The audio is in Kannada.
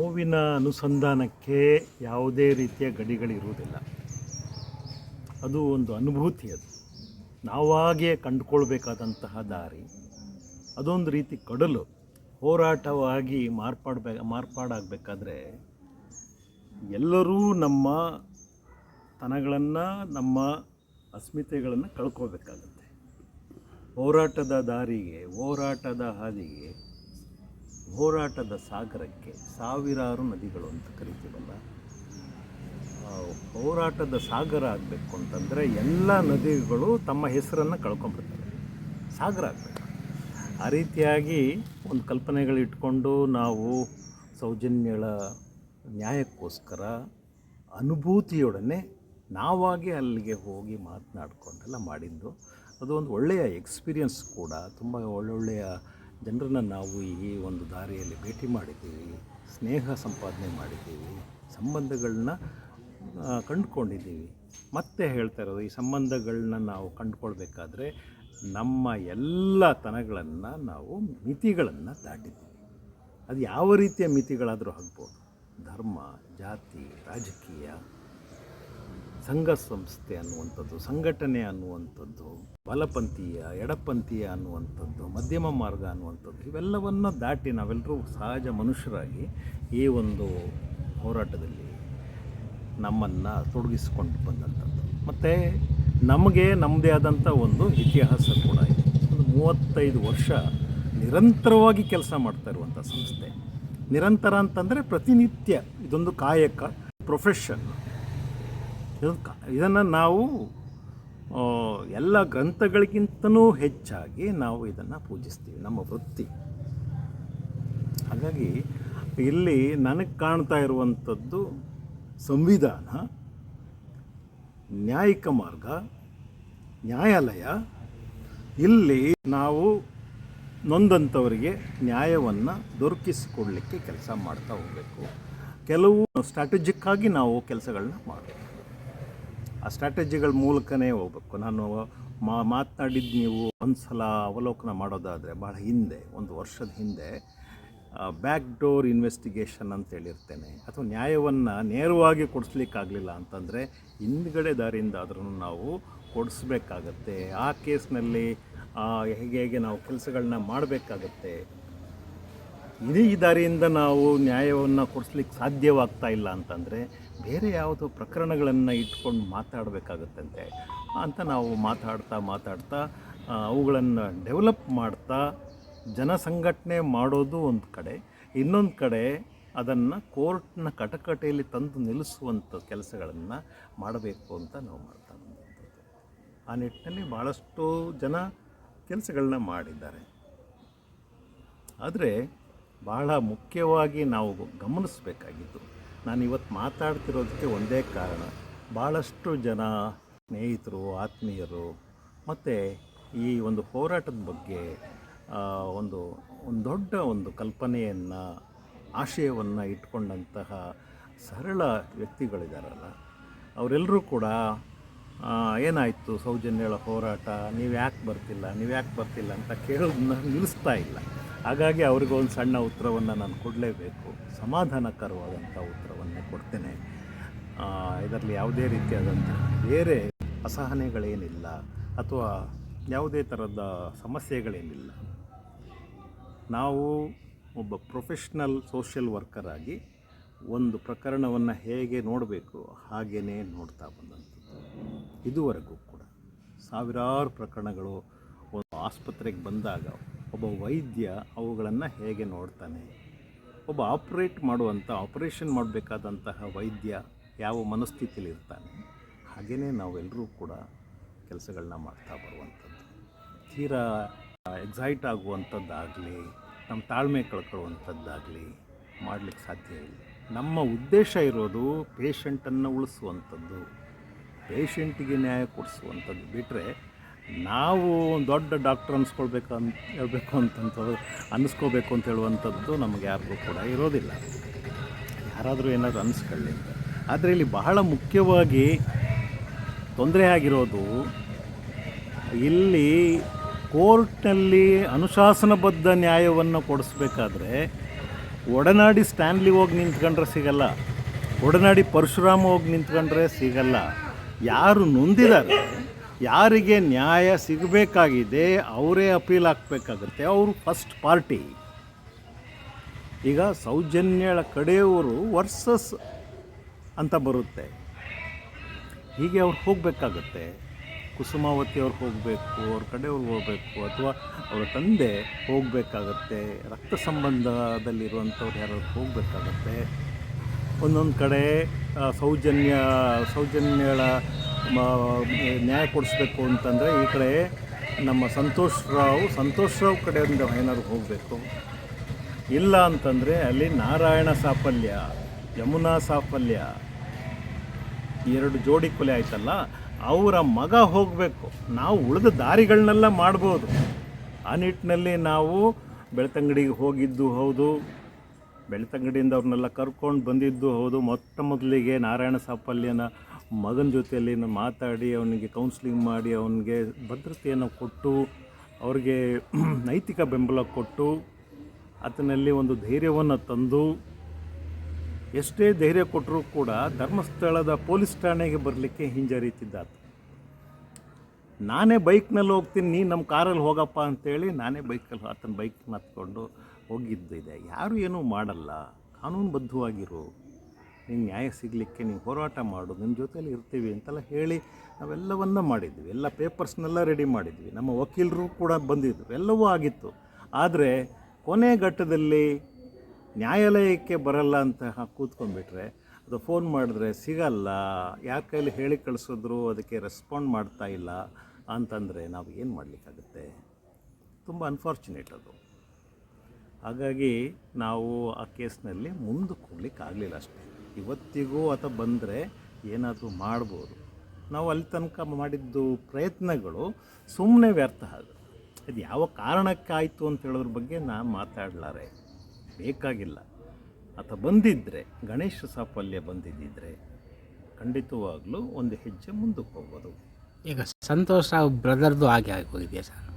ನೋವಿನ ಅನುಸಂಧಾನಕ್ಕೆ ಯಾವುದೇ ರೀತಿಯ ಗಡಿಗಳಿರುವುದಿಲ್ಲ. ಅದು ಒಂದು ಅನುಭೂತಿ ಅದು. ನಾವಾಗಿಯೇ ಕಂಡುಕೊಳ್ಬೇಕಾದಂತಹ ದಾರಿ. ಅದೊಂದು ರೀತಿ ಕಡಲು. ಹೋರಾಟವಾಗಿ ಮಾರ್ಪಾಡ್ಬೇ, ಮಾರ್ಪಾಡಾಗಬೇಕಾದ್ರೆ ಎಲ್ಲರೂ ನಮ್ಮ ತನಗಳನ್ನು, ನಮ್ಮ ಅಸ್ಮಿತೆಗಳನ್ನು ಕಳ್ಕೋಬೇಕಾಗತ್ತೆ ಹೋರಾಟದ ದಾರಿಗೆ, ಹೋರಾಟದ ಹಾದಿಗೆ ಹೋರಾಟದ ಸಾಗರಕ್ಕೆ ಸಾವಿರಾರು ನದಿಗಳು ಅಂತ ಕರಿತೀವಲ್ಲ ಹೋರಾಟದ ಸಾಗರ ಆಗಬೇಕು ಅಂತಂದರೆ ಎಲ್ಲ ನದಿಗಳು ತಮ್ಮ ಹೆಸರನ್ನು ಕಳ್ಕೊಂಡ್ಬಿಡ್ತವೆ ಸಾಗರ ಆಗಬೇಕು. ಆ ರೀತಿಯಾಗಿ ಒಂದು ಕಲ್ಪನೆಗಳು ಇಟ್ಕೊಂಡು ನಾವು ಸೌಜನ್ಯಗಳ ನ್ಯಾಯಕ್ಕೋಸ್ಕರ ಅನುಭೂತಿಯೊಡನೆ ನಾವಾಗಿ ಅಲ್ಲಿಗೆ ಹೋಗಿ ಮಾತನಾಡ್ಕೊಂಡೆಲ್ಲ ಮಾಡಿದ್ದು. ಅದು ಒಂದು ಒಳ್ಳೆಯ ಎಕ್ಸ್ಪೀರಿಯನ್ಸ್ ಕೂಡ, ತುಂಬ ಒಳ್ಳೊಳ್ಳೆಯ ಜನರನ್ನು ನಾವು ಈ ಒಂದು ದಾರಿಯಲ್ಲಿ ಭೇಟಿ ಮಾಡಿದ್ದೀವಿ, ಸ್ನೇಹ ಸಂಪಾದನೆ ಮಾಡಿದ್ದೀವಿ, ಸಂಬಂಧಗಳನ್ನ ಕಂಡುಕೊಂಡಿದ್ದೀವಿ. ಮತ್ತೆ ಹೇಳ್ತಾ ಇರೋದು, ಈ ಸಂಬಂಧಗಳನ್ನ ನಾವು ಕಂಡುಕೊಳ್ಬೇಕಾದ್ರೆ ನಮ್ಮ ಎಲ್ಲ ತನಗಳನ್ನು ನಾವು ಮಿತಿಗಳನ್ನು ದಾಟಿದ್ದೀವಿ. ಅದು ಯಾವ ರೀತಿಯ ಮಿತಿಗಳಾದರೂ ಆಗ್ಬೋದು. ಧರ್ಮ, ಜಾತಿ, ರಾಜಕೀಯ ಸಂಘ ಸಂಸ್ಥೆ ಅನ್ನುವಂಥದ್ದು, ಸಂಘಟನೆ ಅನ್ನುವಂಥದ್ದು, ಬಲಪಂಥೀಯ, ಎಡಪಂಥೀಯ ಅನ್ನುವಂಥದ್ದು, ಮಧ್ಯಮ ಮಾರ್ಗ ಅನ್ನುವಂಥದ್ದು, ಇವೆಲ್ಲವನ್ನು ದಾಟಿ ನಾವೆಲ್ಲರೂ ಸಹಜ ಮನುಷ್ಯರಾಗಿ ಈ ಒಂದು ಹೋರಾಟದಲ್ಲಿ ನಮ್ಮನ್ನು ತೊಡಗಿಸಿಕೊಂಡು ಬಂದಂಥದ್ದು. ಮತ್ತು ನಮಗೆ ನಮ್ಮದೇ ಆದಂಥ ಒಂದು ಇತಿಹಾಸ ಕೂಡ ಇದೆ. ಒಂದು ಮೂವತ್ತೈದು ವರ್ಷ ನಿರಂತರವಾಗಿ ಕೆಲಸ ಮಾಡ್ತಾ ಇರುವಂಥ ಸಂಸ್ಥೆ. ನಿರಂತರ ಅಂತಂದರೆ ಪ್ರತಿನಿತ್ಯ ಇದೊಂದು ಕಾಯಕ ಪ್ರೊಫೆಷನ್ ಇದನ್ನು ನಾವು ಎಲ್ಲ ಗ್ರಂಥಗಳಿಗಿಂತನೂ ಹೆಚ್ಚಾಗಿ ನಾವು ಇದನ್ನು ಪೂಜಿಸ್ತೀವಿ, ನಮ್ಮ ವೃತ್ತಿ. ಹಾಗಾಗಿ ಇಲ್ಲಿ ನನಗೆ ಕಾಣ್ತಾ ಇರುವಂಥದ್ದು ಸಂವಿಧಾನ, ನ್ಯಾಯಿಕ ಮಾರ್ಗ, ನ್ಯಾಯಾಲಯ. ಇಲ್ಲಿ ನಾವು ನೊಂದಂಥವರಿಗೆ ನ್ಯಾಯವನ್ನು ದೊರಕಿಸಿಕೊಡಲಿಕ್ಕೆ ಕೆಲಸ ಮಾಡ್ತಾ ಹೋಗಬೇಕು. ಕೆಲವು ಸ್ಟ್ರಾಟಜಿಕ್ಕಾಗಿ ನಾವು ಕೆಲಸಗಳನ್ನ ಮಾಡಬೇಕು. ಆ ಸ್ಟ್ರಾಟಜಿಗಳ ಮೂಲಕನೇ ಹೋಗ್ಬೇಕು. ನಾನು ಮಾ ಮಾತನಾಡಿದ್ದು ನೀವು ಒಂದು ಸಲ ಅವಲೋಕನ ಮಾಡೋದಾದರೆ ಭಾಳ ಹಿಂದೆ, ಒಂದು ವರ್ಷದ ಹಿಂದೆ ಬ್ಯಾಕ್ ಡೋರ್ ಇನ್ವೆಸ್ಟಿಗೇಷನ್ ಅಂತ ಹೇಳಿರ್ತೇನೆ. ಅಥವಾ ನ್ಯಾಯವನ್ನು ನೇರವಾಗಿ ಕೊಡಿಸ್ಲಿಕ್ಕಾಗಲಿಲ್ಲ ಅಂತಂದರೆ ಹಿಂದ್ಗಡೆ ದಾರಿಯಿಂದ ಆದ್ರೂ ನಾವು ಕೊಡಿಸ್ಬೇಕಾಗತ್ತೆ. ಆ ಕೇಸ್ನಲ್ಲಿ ಹೇಗೆ ಹೇಗೆ ನಾವು ಕೆಲಸಗಳನ್ನ ಮಾಡಬೇಕಾಗತ್ತೆ. ಇದೇ ಈ ದಾರಿಯಿಂದ ನಾವು ನ್ಯಾಯವನ್ನು ಕೊಡಿಸ್ಲಿಕ್ಕೆ ಸಾಧ್ಯವಾಗ್ತಾ ಇಲ್ಲ ಅಂತಂದರೆ ಬೇರೆ ಯಾವುದೋ ಪ್ರಕರಣಗಳನ್ನು ಇಟ್ಕೊಂಡು ಮಾತಾಡಬೇಕಾಗತ್ತಂತೆ. ಅಂತ ನಾವು ಮಾತಾಡ್ತಾ ಮಾತಾಡ್ತಾ ಅವುಗಳನ್ನು ಡೆವಲಪ್ ಮಾಡ್ತಾ ಜನಸಂಘಟನೆ ಮಾಡೋದು ಒಂದು ಕಡೆ. ಇನ್ನೊಂದು ಕಡೆ ಅದನ್ನು ಕೋರ್ಟ್ನ ಕಟಕಟೆಯಲ್ಲಿ ತಂದು ನಿಲ್ಲಿಸುವಂಥ ಕೆಲಸಗಳನ್ನು ಮಾಡಬೇಕು ಅಂತ ನಾವು ಮಾಡ್ತಾ ಆ ನಿಟ್ಟಿನಲ್ಲಿ ಭಾಳಷ್ಟು ಜನ ಕೆಲಸಗಳನ್ನ ಮಾಡಿದ್ದಾರೆ. ಆದರೆ ಬಹಳ ಮುಖ್ಯವಾಗಿ ನಾವು ಗಮನಿಸಬೇಕಾಗಿದ್ದು. ನಾನು ಇವತ್ತು ಮಾತಾಡ್ತಿರೋದಕ್ಕೆ ಒಂದೇ ಕಾರಣ. ಭಾಳಷ್ಟು ಜನ ಸ್ನೇಹಿತರು, ಆತ್ಮೀಯರು ಮತ್ತು ಈ ಒಂದು ಹೋರಾಟದ ಬಗ್ಗೆ ಒಂದು ಒಂದು ದೊಡ್ಡ ಒಂದು ಕಲ್ಪನೆಯನ್ನು, ಆಶಯವನ್ನು ಇಟ್ಕೊಂಡಂತಹ ಸರಳ ವ್ಯಕ್ತಿಗಳಿದಾರಲ್ಲ. ಅವರೆಲ್ಲರೂ ಕೂಡ ಏನಾಯಿತು ಸೌಜನ್ಯಗಳ ಹೋರಾಟ? ನೀವು ಯಾಕೆ ಬರ್ತಿಲ್ಲ? ನೀವು ಯಾಕೆ ಬರ್ತಿಲ್ಲ ಅಂತ ಕೇಳೋದನ್ನ ನಿಲ್ಲಿಸ್ತಾ ಇಲ್ಲ. ಹಾಗಾಗಿ ಅವ್ರಿಗೆ ಒಂದು ಸಣ್ಣ ಉತ್ತರವನ್ನು ನಾನು ಕೊಡಲೇಬೇಕು. ಸಮಾಧಾನಕರವಾದಂಥ ಉತ್ತರವನ್ನೇ ಕೊಡ್ತೇನೆ. ಇದರಲ್ಲಿ ಯಾವುದೇ ರೀತಿಯಾದಂಥ ಬೇರೆ ಅಸಹನೆಗಳೇನಿಲ್ಲ ಅಥವಾ ಯಾವುದೇ ಥರದ ಸಮಸ್ಯೆಗಳೇನಿಲ್ಲ. ನಾವು ಒಬ್ಬ ಪ್ರೊಫೆಷ್ನಲ್ ಸೋಷಿಯಲ್ ವರ್ಕರ್ ಆಗಿ ಒಂದು ಪ್ರಕರಣವನ್ನು ಹೇಗೆ ನೋಡಬೇಕು ಹಾಗೆಯೇ ನೋಡ್ತಾ ಬಂದಂಥದ್ದು. ಇದುವರೆಗೂ ಕೂಡ ಸಾವಿರಾರು ಪ್ರಕರಣಗಳು ಒಂದು ಆಸ್ಪತ್ರೆಗೆ ಬಂದಾಗ ಒಬ್ಬ ವೈದ್ಯ ಅವುಗಳನ್ನು ಹೇಗೆ ನೋಡ್ತಾನೆ? ಒಬ್ಬ ಆಪ್ರೇಟ್ ಮಾಡುವಂಥ ಆಪ್ರೇಷನ್ ಮಾಡಬೇಕಾದಂತಹ ವೈದ್ಯ ಯಾವ ಮನಸ್ಥಿತಿಯಲ್ಲಿ ಇರ್ತಾನೆ? ಹಾಗೆಯೇ ನಾವೆಲ್ಲರೂ ಕೂಡ ಕೆಲಸಗಳನ್ನ ಮಾಡ್ತಾ ಬರುವಂಥದ್ದು. ತೀರಾ ಎಕ್ಸೈಟ್ ಆಗುವಂಥದ್ದಾಗಲಿ ನಮ್ಮ ತಾಳ್ಮೆ ಕಳ್ಕೊಳ್ಳುವಂಥದ್ದಾಗಲಿ ಮಾಡಲಿಕ್ಕೆ ಸಾಧ್ಯ ಇಲ್ಲ. ನಮ್ಮ ಉದ್ದೇಶ ಇರೋದು ಪೇಷಂಟನ್ನು ಉಳಿಸುವಂಥದ್ದು ಪೇಷಂಟಿಗೆ ನ್ಯಾಯ ಕೊಡಿಸುವಂಥದ್ದು. ಬಿಟ್ಟರೆ ನಾವು ದೊಡ್ಡ ಡಾಕ್ಟ್ರ್ ಅನ್ಸ್ಕೊಳ್ಬೇಕು ಅಂತ ಹೇಳಬೇಕು ಅಂತಂತ ಅನ್ನಿಸ್ಕೋಬೇಕು ಅಂತ ಹೇಳುವಂಥದ್ದು ನಮಗೆ ಯಾರಿಗೂ ಕೂಡ ಇರೋದಿಲ್ಲ. ಯಾರಾದರೂ ಏನಾದರೂ ಅನ್ನಿಸ್ಕೊಳ್ಳಿ ಅಂತ ಆದರೆ ಇಲ್ಲಿ ಬಹಳ ಮುಖ್ಯವಾಗಿ ತೊಂದರೆ ಆಗಿರೋದು ಇಲ್ಲಿ ಕೋರ್ಟ್ನಲ್ಲಿ ಅನುಶಾಸನಬದ್ಧ ನ್ಯಾಯವನ್ನು ಕೊಡಿಸ್ಬೇಕಾದ್ರೆ ಒಡನಾಡಿ ಸ್ಟ್ಯಾನ್ಲಿ ಹೋಗಿ ನಿಂತ್ಕೊಂಡ್ರೆ ಸಿಗಲ್ಲ. ಒಡನಾಡಿ ಪರಶುರಾಮ ಹೋಗಿ ನಿಂತ್ಕೊಂಡ್ರೆ ಸಿಗಲ್ಲ. ಯಾರು ನೊಂದಿದ್ದಾರೆ ಯಾರಿಗೆ ನ್ಯಾಯ ಸಿಗಬೇಕಾಗಿದೆ, ಅವರೇ ಅಪೀಲ್ ಹಾಕಬೇಕಾಗುತ್ತೆ. ಅವರು ಫಸ್ಟ್ ಪಾರ್ಟಿ ಈಗ ಸೌಜನ್ಯಳ ಕಡೆಯವರು ವರ್ಸಸ್ ಅಂತ ಬರುತ್ತೆ. ಹೀಗೆ ಅವ್ರು ಹೋಗಬೇಕಾಗತ್ತೆ. ಕುಸುಮಾವತಿ ಅವ್ರು ಹೋಗಬೇಕು, ಅವ್ರ ಕಡೆಯವ್ರು ಹೋಗಬೇಕು, ಅಥವಾ ಅವರ ತಂದೆ ಹೋಗಬೇಕಾಗತ್ತೆ. ರಕ್ತ ಸಂಬಂಧದಲ್ಲಿರುವಂಥವ್ರು ಯಾರು ಹೋಗಬೇಕಾಗತ್ತೆ. ಒಂದೊಂದು ಕಡೆ ಸೌಜನ್ಯ, ಸೌಜನ್ಯಳ ನ್ಯಾಯ ಕೊಡಿಸ್ಬೇಕು ಅಂತಂದರೆ ಈ ಕಡೆ ನಮ್ಮ ಸಂತೋಷ್ ರಾವ್ ಸಂತೋಷ್ ರಾವ್ ಕಡೆಯಿಂದ ಏನಾದ್ರು ಹೋಗಬೇಕು. ಇಲ್ಲ ಅಂತಂದರೆ ಅಲ್ಲಿ ನಾರಾಯಣ ಸಾಫಲ್ಯ, ಯಮುನಾ ಸಾಫಲ್ಯ, ಎರಡು ಜೋಡಿ ಕೊಲೆ ಆಯ್ತಲ್ಲ, ಅವರ ಮಗ ಹೋಗಬೇಕು. ನಾವು ಉಳಿದ ದಾರಿಗಳನ್ನೆಲ್ಲ ಮಾಡ್ಬೋದು. ಆ ನಿಟ್ಟಿನಲ್ಲಿ ನಾವು ಬೆಳ್ತಂಗಡಿಗೆ ಹೋಗಿದ್ದು ಹೌದು. ಬೆಳ್ತಂಗಡಿಯಿಂದ ಅವ್ರನ್ನೆಲ್ಲ ಕರ್ಕೊಂಡು ಬಂದಿದ್ದು ಹೌದು. ಮೊಟ್ಟ ಮೊದಲಿಗೆ ನಾರಾಯಣ ಸಾಫಲ್ಯನ ಮಗನ ಜೊತೆಯಲ್ಲಿ ಮಾತಾಡಿ, ಅವನಿಗೆ ಕೌನ್ಸಿಲಿಂಗ್ ಮಾಡಿ, ಅವನಿಗೆ ಭದ್ರತೆಯನ್ನು ಕೊಟ್ಟು, ಅವ್ರಿಗೆ ನೈತಿಕ ಬೆಂಬಲ ಕೊಟ್ಟು, ಆತನಲ್ಲಿ ಒಂದು ಧೈರ್ಯವನ್ನು ತಂದು, ಎಷ್ಟೇ ಧೈರ್ಯ ಕೊಟ್ಟರೂ ಕೂಡ ಧರ್ಮಸ್ಥಳದ ಪೊಲೀಸ್ ಠಾಣೆಗೆ ಬರಲಿಕ್ಕೆ ಹಿಂಜರಿತಿದ್ದಾತ. ನಾನೇ ಬೈಕ್ನಲ್ಲಿ ಹೋಗ್ತೀನಿ, ನೀನು ನಮ್ಮ ಕಾರಲ್ಲಿ ಹೋಗಪ್ಪ ಅಂತೇಳಿ ನಾನೇ ಬೈಕಲ್ಲಿ ಆತನ ಬೈಕ್ ಹತ್ಕೊಂಡು ಹೋಗಿದ್ದಿದೆ. ಯಾರು ಏನೂ ಮಾಡಲ್ಲ. ಕಾನೂನುಬದ್ಧವಾಗಿರು. ನಿನ್ನ ನ್ಯಾಯ ಸಿಗಲಿಕ್ಕೆ ನೀವು ಹೋರಾಟ ಮಾಡು. ನಿಮ್ಮ ಜೊತೆಯಲ್ಲಿ ಇರ್ತೀವಿ ಅಂತೆಲ್ಲ ಹೇಳಿ ನಾವೆಲ್ಲವನ್ನ ಮಾಡಿದ್ವಿ. ಎಲ್ಲ ಪೇಪರ್ಸ್ನೆಲ್ಲ ರೆಡಿ ಮಾಡಿದ್ವಿ. ನಮ್ಮ ವಕೀಲರು ಕೂಡ ಬಂದಿದ್ದರು ಎಲ್ಲವೂ ಆಗಿತ್ತು. ಆದರೆ ಕೊನೆ ಘಟ್ಟದಲ್ಲಿ ನ್ಯಾಯಾಲಯಕ್ಕೆ ಬರಲ್ಲ ಅಂತ ಕೂತ್ಕೊಂಡ್ಬಿಟ್ರೆ, ಅದು ಫೋನ್ ಮಾಡಿದ್ರೆ ಸಿಗಲ್ಲ. ಯಾರ ಕೈಲಿ ಹೇಳಿ ಕಳಿಸಿದ್ರು, ಅದಕ್ಕೆ ರೆಸ್ಪಾಂಡ್ ಮಾಡ್ತಾ ಇಲ್ಲ ಅಂತಂದರೆ ನಾವು ಏನು ಮಾಡಲಿಕ್ಕಾಗುತ್ತೆ? ತುಂಬ ಅನ್ಫಾರ್ಚುನೇಟ್ ಅದು. ಹಾಗಾಗಿ ನಾವು ಆ ಕೇಸ್ನಲ್ಲಿ ಮುಂದಕ್ಕೆ ಹೋಗ್ಲಿಕ್ಕೆ ಆಗಲಿಲ್ಲ ಅಷ್ಟೇ. ಇವತ್ತಿಗೂ ಆತ ಬಂದರೆ ಏನಾದರೂ ಮಾಡ್ಬೋದು. ನಾವು ಅಲ್ಲಿ ತನಕ ಮಾಡಿದ್ದು ಪ್ರಯತ್ನಗಳು ಸುಮ್ಮನೆ ವ್ಯರ್ಥ ಅದು ಅದು ಯಾವ ಕಾರಣಕ್ಕಾಯಿತು ಅಂತ ಹೇಳೋದ್ರ ಬಗ್ಗೆ ನಾನು ಮಾತಾಡಲಾರೆ. ಬೇಕಾಗಿಲ್ಲ. ಆತ ಬಂದಿದ್ದರೆ ಗಣೇಶ ಸಾಫಲ್ಯ ಬಂದಿದ್ದಿದ್ರೆ ಖಂಡಿತವಾಗ್ಲೂ ಒಂದು ಹೆಜ್ಜೆ ಮುಂದಕ್ಕೆ ಹೋಗ್ಬೋದು ಈಗ ಸಂತೋಷ್ ರಾವ್ ಬ್ರದರ್ದು ಹಾಗೆ ಆಗಿ ಹೋಗಿದೆಯಾ ಸರ್?